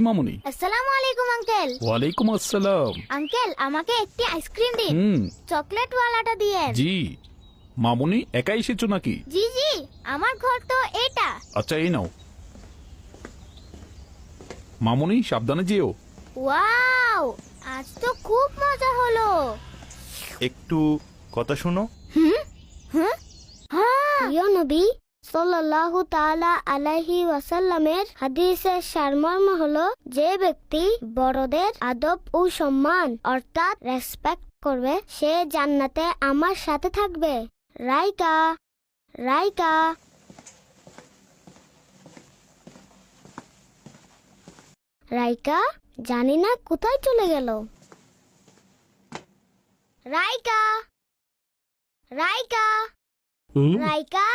মামুনি? আসসালামু আলাইকুম আঙ্কেল। ওয়ালাইকুম আসসালাম। আঙ্কেল আমাকে একটি আইসক্রিম দিন। হুম। চকলেট ওয়ালাটা দিয়ে জি। মামুনি একাই এসেছ নাকি? জি জি আমার ঘর তো এটা। আচ্ছা এই নাও। মামুনি সাবধানে যেও। ওয়াও আজ তো খুব মজা হলো। একটু কথা শোনো। প্রিয় নবী সাল্লাল্লাহু তাআলা আলাইহি ওয়াসাল্লামের হাদিসের সারমর্ম হলো যে ব্যক্তি বড়দের আদব ও সম্মান অর্থাৎ রেসপেক্ট করবে সে জান্নাতে আমার সাথে থাকবে। রাইকা রাইকা। রাইকা জানি না কোথায় চলে গেল। রাইকা রাইকা। রাইকা